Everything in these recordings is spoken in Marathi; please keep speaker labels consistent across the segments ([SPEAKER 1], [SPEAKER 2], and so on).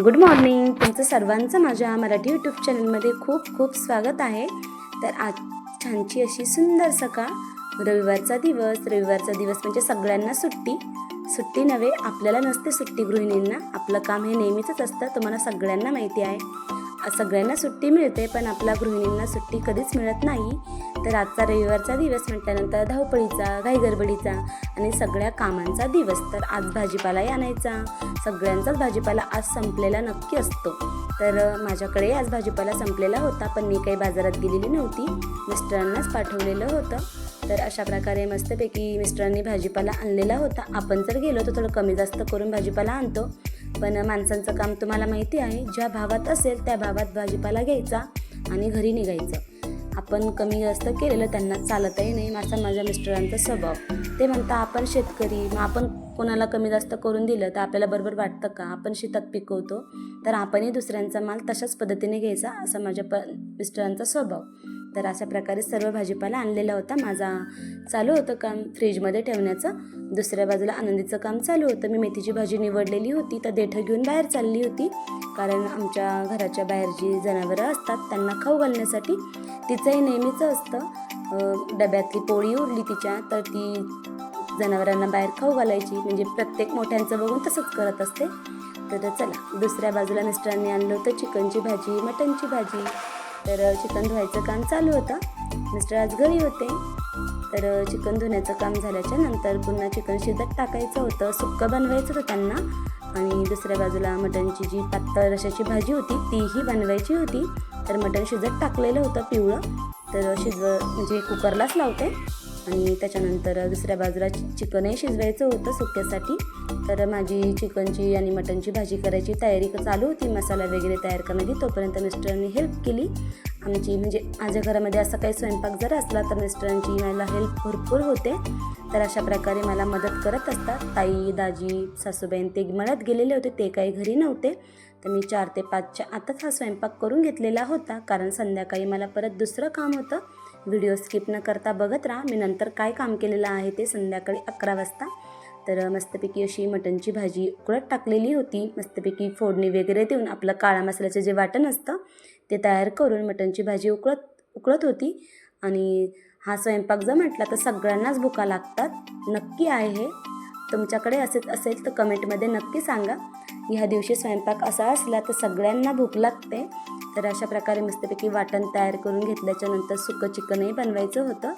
[SPEAKER 1] गुड मॉर्निंग तुमचं सर्वांचं माझ्या मराठी यूट्यूब चॅनलमध्ये खूप खूप स्वागत आहे. तर आज छानची अशी सुंदर सकाळ रविवारचा दिवस रविवारचा दिवस म्हणजे सगळ्यांना सुट्टी. सुट्टी नव्हे आपल्याला नसते सुट्टी गृहिणींना. आपलं काम हे नेहमीचंच असतं तुम्हाला सगळ्यांना माहिती आहे. सगळ्यांना सुट्टी मिळते पण आपल्या गृहिणींना सुट्टी कधीच मिळत नाही. तर आजचा रविवारचा दिवस म्हटल्यानंतर धावपळीचा घाईगडबडीचा आणि सगळ्या कामांचा दिवस. तर आज भाजीपालाही आणायचा. सगळ्यांचाच भाजीपाला आज संपलेला नक्की असतो. तर माझ्याकडे आज भाजीपाला संपलेला होता पण मी काही बाजारात गेलेली नव्हती. मिस्टरांनाच पाठवलेलं होतं. तर अशा प्रकारे मस्तपैकी मिस्टरांनी भाजीपाला आणलेला होता. आपण जर गेलो तर थोडं कमी जास्त करून भाजीपाला आणतो. पण माणसांचं काम तुम्हाला माहिती आहे ज्या भावात असेल त्या भावात भाजीपाला घ्यायचा आणि घरी निघायचं. आपण कमी जास्त केलेलं त्यांना चालतही नाही माझा माझ्या मिस्टरांचा स्वभाव. ते म्हणता आपण शेतकरी मग आपण कोणाला कमी जास्त करून दिलं तर आपल्याला बरोबर वाटतं का? आपण शेतात पिकवतो तर आपणही दुसऱ्यांचा माल तशाच पद्धतीने घ्यायचा असा माझ्या प मिस्टरांचा स्वभाव. तर अशा प्रकारे सर्व भाजीपाला आणलेला होता. माझा चालू होतं काम फ्रीजमध्ये ठेवण्याचं. दुसऱ्या बाजूला आनंदीचं काम चालू होतं. मी मेथीची भाजी निवडलेली होती. तर देठं घेऊन बाहेर चालली होती. कारण आमच्या घराच्या बाहेर जी जनावरं असतात. त्यांना खाऊ घालण्यासाठी तिचंही नेहमीचं असतं. डब्यातली पोळी उरली तिच्या. तर ती जनावरांना बाहेर खाऊ घालायची. म्हणजे प्रत्येक मोठ्यांचं बघून तसंच करत असते. तर चला दुसऱ्या बाजूला मिस्टरांनी आणलं होतं. चिकनची भाजी मटनची भाजी. तर चिकन धुवायचं काम चालू होतं. मिस्टर आज घरी होते. तर चिकन धुण्याचं काम झाल्याच्यानंतर पुन्हा चिकन शिजत टाकायचं होतं. सुक्कं बनवायचं होतं त्यांना. आणि दुसऱ्या बाजूला मटणची जी पातळ रशाची भाजी होती तीही बनवायची होती. तर मटण शिजत टाकलेलं होतं पिवळं. तर शिजव म्हणजे कुकरलाच लावते. आणि त्याच्यानंतर दुसऱ्या बाजूला चिकनही शिजवायचं होतं सुक्यासाठी. तर माझी चिकनची आणि मटनची भाजी करायची तयारी चालू होती. मसाला वगैरे तयार करण्याची तोपर्यंत मिस्टरांनी हेल्प केली. आमची म्हणजे माझ्या घरामध्ये असा काही स्वयंपाक जर असला तर मिस्टरांची मला हेल्प भरपूर होते. तर अशा प्रकारे मला मदत करत असतात. ताई दाजी सासूबाईन ते मळ्यात गेलेले होते. ते काही घरी नव्हते. तर मी चार ते पाचच्या आताच हा स्वयंपाक करून घेतलेला होता. कारण संध्याकाळी मला परत दुसरं काम होतं. व्हिडिओ स्किप न करता बघत राहा. मी नंतर काय काम केलेलं आहे ते संध्याकाळी अकरा वाजता. तर मस्तपैकी अशी मटणची भाजी उकळत टाकलेली होती. मस्तपैकी फोडणी वगैरे देऊन आपलं काळा मसाल्याचं जे वाटण असतं ते तयार करून मटणची भाजी उकळत उकळत होती. आणि हा स्वयंपाक जर म्हटला तर सगळ्यांनाच भुका लागतात. नक्की आहे हे. तुमच्याकडे असे असेल तर कमेंटमध्ये नक्की सांगा. ह्या दिवशी स्वयंपाक असा असला तर सगळ्यांना भूक लागते. तर अशा प्रकारे मस्तपैकी वाटण तयार करून घेतल्याच्या नंतर सुकं चिकनही बनवायचं होतं.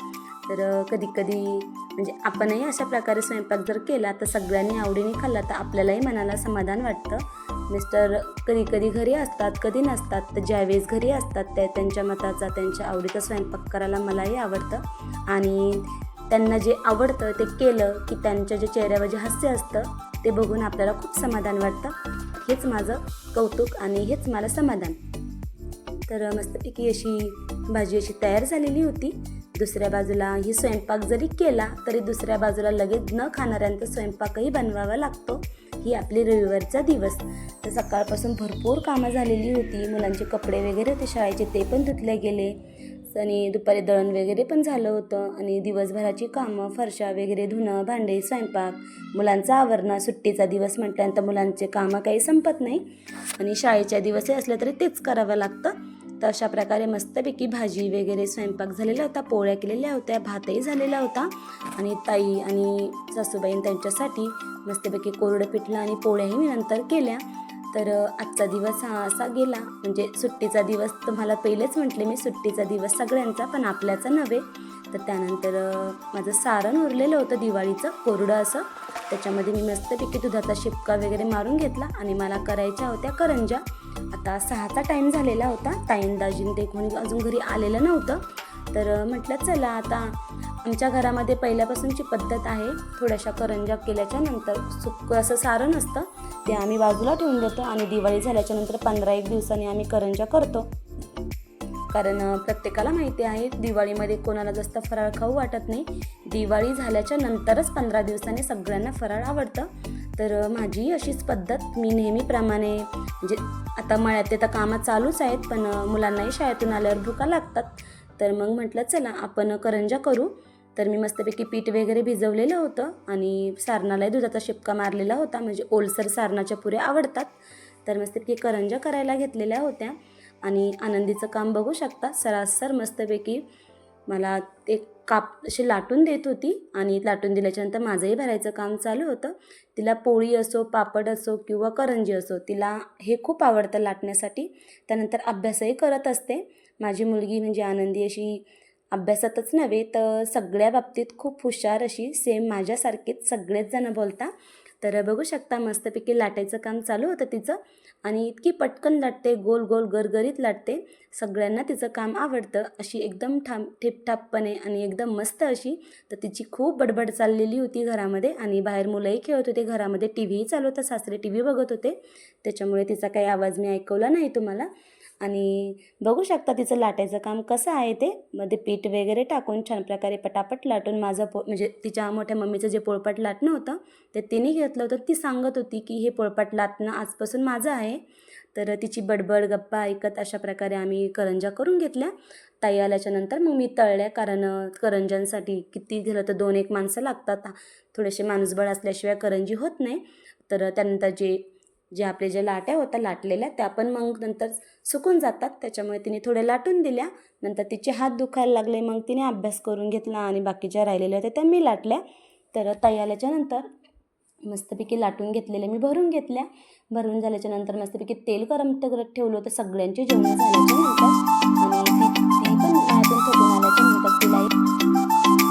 [SPEAKER 1] तर कधी कधी म्हणजे आपणही अशा प्रकारे स्वयंपाक जर केला तर सगळ्यांनी आवडीने खाल्ला तर आपल्यालाही मनाला समाधान वाटतं. मिस्टर कधी कधी घरी असतात कधी नसतात तर ज्यावेळेस घरी असतात त्या त्यांच्या मताचा त्यांच्या आवडीचा स्वयंपाक करायला मलाही आवडतं. आणि त्यांना जे आवडतं ते केलं की त्यांच्या जे चेहऱ्यावर जे हास्य असतं ते बघून आपल्याला खूप समाधान वाटतं. हेच माझं कौतुक आणि हेच मला समाधान. तर मस्तपैकी अशी भाजी अशी तयार झालेली होती. दुसऱ्या बाजूला ही स्वयंपाक जरी केला तरी दुसऱ्या बाजूला लगेच न खाणाऱ्यांचा स्वयंपाकही बनवावा लागतो. ही आपली रविवारचा दिवस. तर सकाळपासून भरपूर कामं झालेली होती. मुलांचे कपडे वगैरे होते शाळेचे ते पण धुतले गेले. आणि दुपारी दळण वगैरे पण झालं होतं. आणि दिवसभराची कामं फरशा वगैरे धुणं भांडे स्वयंपाक मुलांचं आवरणं सुट्टीचा दिवस म्हटल्यानंतर मुलांचे कामं काही संपत नाही. आणि शाळेच्या दिवसही असले तरी तेच करावं लागतं. तर अशा प्रकारे मस्तपैकी भाजी वगैरे स्वयंपाक झालेला होता. पोळ्या केलेल्या होत्या भातही झालेला होता. आणि ताई आणि सासूबाईं त्यांच्यासाठी मस्तपैकी कोरडं पिठलं आणि पोळ्याही मी नंतर केल्या. तर आजचा दिवस हा असा गेला. म्हणजे सुट्टीचा दिवस तुम्हाला पहिलेच म्हटले मी सुट्टीचा दिवस सगळ्यांचा पण आपल्याचा नव्हे. तर त्यानंतर माझं सारण उरलेलं होतं दिवाळीचं कोरडं असं. त्याच्यामध्ये मी मस्तपैकी दुधाचा शिपका वगैरे मारून घेतला आणि मला करायच्या होत्या करंजा आता सहाचा टाईम झालेला होता. ताईन दाजीन ते कोणी अजून घरी आलेलं नव्हतं. तर म्हटलं चला आता आमच्या घरामध्ये पहिल्यापासूनची पद्धत आहे. थोड्याशा करंजा केल्याच्यानंतर सुक्क असं सारण असतं. ते आम्ही बाजूला ठेवून देतो आणि दिवाळी झाल्याच्यानंतर पंधरा एक दिवसांनी आम्ही करंजा करतो. कारण प्रत्येकाला माहिती आहे दिवाळीमध्ये कोणाला जास्त फराळ खाऊ वाटत नाही. दिवाळी झाल्याच्या नंतरच पंधरा दिवसांनी सगळ्यांना फराळ आवडतं. तर माझी अशीच पद्धत. मी नेहमीप्रमाणे म्हणजे आता मळ्यातले तर कामं चालूच आहेत पण मुलांनाही शाळेतून आल्यावर भुका लागतात. तर मग म्हटलं चला आपण करंजा करू. तर मी मस्तपैकी पीठ वगैरे भिजवलेलं होतं आणि सारणालाही दुधाचा शिपका मारलेला होता. म्हणजे ओलसर सारणाच्या पुऱ्या आवडतात. तर मस्तपैकी करंजा करायला घेतलेल्या होत्या. आणि आनंदीचं काम बघू शकता. सरासर मस्तपैकी मला ते काप अशी लाटून देत होती. आणि लाटून दिल्याच्यानंतर माझंही भरायचं काम चालू होतं. तिला पोळी असो पापड असो किंवा करंजी असो तिला हे खूप आवडतं लाटण्यासाठी. त्यानंतर अभ्यासही करत असते. माझी मुलगी म्हणजे आनंदी अशी अभ्यासातच नव्हे तर सगळ्या बाबतीत खूप हुशार अशी सेम माझ्यासारखीच सगळेच जण बोलता. तर बघू शकता मस्तपैकी लाटायचं काम चालू होतं तिचं आणि इतकी पटकन लाटते गोल गोल गरगरीत लाटते. सगळ्यांना तिचं काम आवडतं अशी एकदम ठाम ठिपठापपणे आणि एकदम मस्त अशी. तर तिची खूप बडबड चाललेली होती घरामध्ये आणि बाहेर मुलंही खेळत होते घरामध्ये टी व्हीही चालू होता सासरे टी व्ही बघत होते. त्याच्यामुळे तिचा काही आवाज मी ऐकवला नाही तुम्हाला. आणि बघू शकता तिचं लाटायचं काम कसं आहे ते. मध्ये पीठ वगैरे टाकून छान प्रकारे पटापट लाटून माझं पो म्हणजे तिच्या मोठ्या मम्मीचं जे पोळपाट लाटणं होतं ते तिने घेतलं होतं. ती सांगत होती की हे पोळपाट लाटणं आजपासून माझं आहे. तर तिची बडबड गप्पा ऐकत अशा प्रकारे आम्ही करंजा करून घेतल्या. ताई आल्याच्यानंतर मग मी तळल्या कारण करंजांसाठी किती झालं तर दोन एक माणसं लागतात. थोडेसे माणूसबळ असल्याशिवाय करंजी होत नाही. तर त्यानंतर जे जे आपले ज्या लाट्या होत्या लाटलेल्या त्या पण मग नंतर सुकून जातात. त्याच्यामुळे तिने थोड्या लाटून दिल्या. नंतर तिचे हात दुखायला लागले. मग तिने अभ्यास करून घेतला आणि बाकीच्या राहिलेल्या होत्या त्या मी लाटल्या. तर ताई आल्याच्यानंतर मस्तपैकी लाटून घेतलेल्या मी भरून घेतल्या. भरून झाल्याच्यानंतर मस्तपैकी तेल गरम करत ठेवलं होतं सगळ्यांचे जेवण झाल्याच्यानंतर. आणि ती पण आल्याच्यानंतर तिला